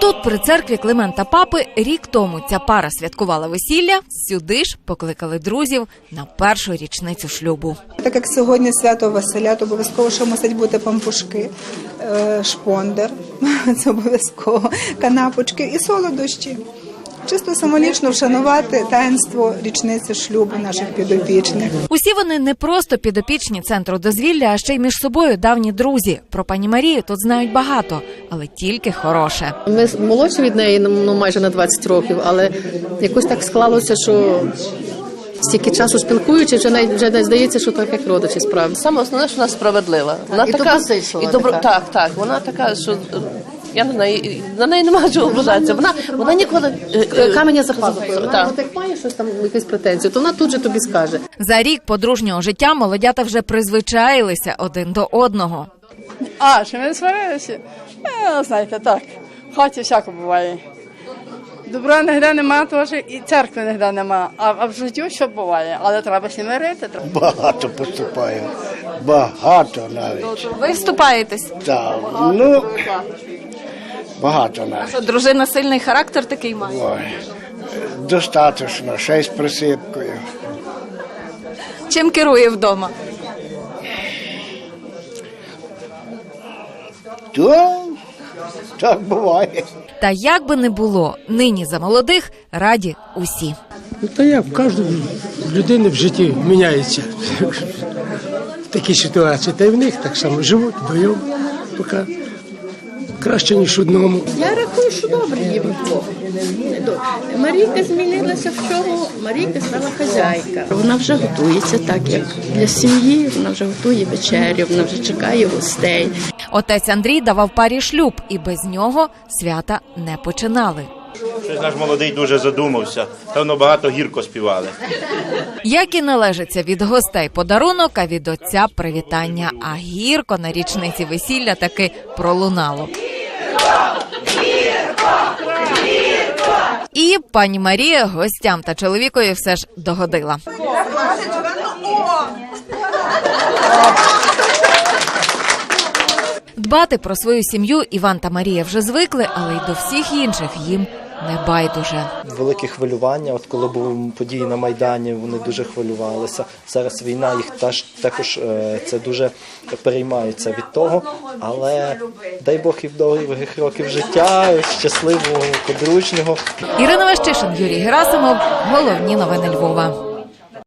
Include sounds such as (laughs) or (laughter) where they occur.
Тут, при церкві Климента Папи, рік тому ця пара святкувала весілля. Сюди ж покликали друзів на першу річницю шлюбу. Так як сьогодні свято Василя, то обов'язково, що мусить бути пампушки, е, шпондер, (laughs) це обов'язково, канапочки і солодощі. Чисто самолічно вшанувати таїнство річниці шлюбу наших підопічних. Усі вони не просто підопічні центру дозвілля, а ще й між собою давні друзі. Про пані Марію тут знають багато, але тільки хороше. Ми молодші від неї ну, майже на 20 років, але якось так склалося, що стільки часу спілкуючи, вже навіть вже не здається, що так як родичі справді. Саме основне, що вона справедлива. Вона і така доброзичлива і добро, така. так, так. Вона така, що я не знаю, на неї немає чого ображатися. Вона вона ніколи е, е, Каменя за пазухою. Вона Так. от як має щось там, якусь претензію, то вона тут же тобі скаже. За рік подружнього життя молодята вже призвичаїлися один до одного. А, чи ми не сварилися? Е, знаєте, так. В хаті всяко буває. Добра нігде нема теж, і церкви нігде нема. А, а в житті що буває? Але треба всі мирити. Треба. Багато поступаю. Багато навіть. Ви вступаєтесь. Так, ну, багато навіть. Дружина сильний характер такий має. Ой, достатньо, ще й з присипкою. Чим керує вдома? То, так буває. Та як би не було, нині за молодих раді усі. Ну, та як в кожної людини в житті міняється в (laughs) такій ситуації. Та й в них так само живуть вдвоєм, поки краще, ніж одному. Я рахую, що добре їм двох. Марійка змінилася в чому? Марійка стала хазяйка. Вона вже готується так, як для сім'ї. Вона вже готує вечерю, вона вже чекає гостей. Отець Андрій давав парі шлюб, і без нього свята не починали. Щось наш молодий дуже задумався. Певно, багато гірко співали. Як і належиться від гостей подарунок, а від отця привітання. А гірко на річниці весілля таки пролунало. І пані Марія гостям та чоловікові все ж догодила. Дбати про свою сім'ю Іван та Марія вже звикли, але й до всіх інших їм не байдуже. велике хвилювання. От коли були події на Майдані, вони дуже хвилювалися. Зараз війна їх теж також е, це дуже переймаються від того. Але дай Бог їм довгих років життя, щасливого, подружнього. Ірина Ващишин, Юрій Герасимов. Головні новини Львова.